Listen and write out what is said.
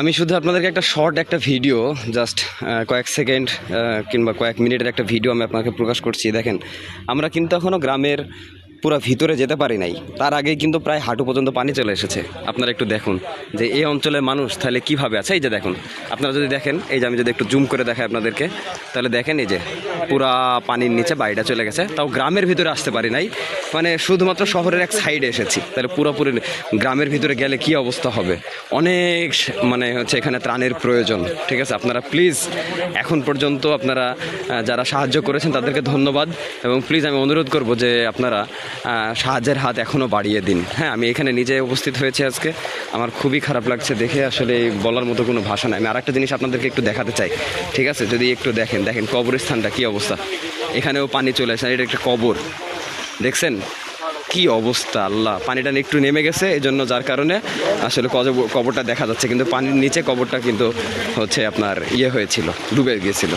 আমি শুধু আপনাদেরকে একটা শর্ট একটা ভিডিও জাস্ট কয়েক সেকেন্ড কিংবা কয়েক মিনিটের একটা ভিডিও আমি আপনাকে প্রকাশ করছি। দেখেন, আমরা কিন্তু এখনও গ্রামের পুরো ভিতরে যেতে পারি নাই। তার আগেই কিন্তু প্রায় হাঁটু পর্যন্ত পানি চলে এসেছে। আপনারা একটু দেখুন যে এই অঞ্চলের মানুষ তাহলে কীভাবে আছে? এই যে দেখুন, আপনারা যদি দেখেন, এই যে আমি যদি একটু জুম করে দেখাই আপনাদেরকে, তাহলে দেখেন এই যে পুরা পানির নিচে বাড়িটা চলে গেছে। তাও গ্রামের ভিতরে আসতে পারি নাই। মানে শুধুমাত্র শহরের এক সাইডে এসেছি। তাহলে পুরোপুরি গ্রামের ভিতরে গেলে কি অবস্থা হবে? অনেক মানে হচ্ছে এখানে ত্রাণের প্রয়োজন। ঠিক আছে? আপনারা প্লিজ এখন পর্যন্ত আপনারা যারা সাহায্য করেছেন তাদেরকে ধন্যবাদ। এবং প্লিজ আমি অনুরোধ করব যে আপনারা সাহায্যের হাত এখনও বাড়িয়ে দিন। হ্যাঁ আমি এখানে নিজে উপস্থিত হয়েছি আজকে। আমার খুবই খারাপ লাগছে দেখে আসলে বলার মতো কোনো ভাষা নাই। আমি আরেকটা জিনিস আপনাদেরকে একটু দেখাতে চাই, ঠিক আছে? যদি একটু দেখেন দেখেন কবরস্থানটা কী অবস্থা। এখানেও পানি চলে আসে এটা একটা কবর। দেখছেন? কি অবস্থা, আল্লাহ। পানিটা একটু নেমে গেছে এই জন্য যার কারণে আসলে কবরটা দেখা যাচ্ছে। কিন্তু পানির নিচে কবরটা কিন্তু হচ্ছে আপনার ইয়ে হয়েছিল, ডুবে গিয়েছিল।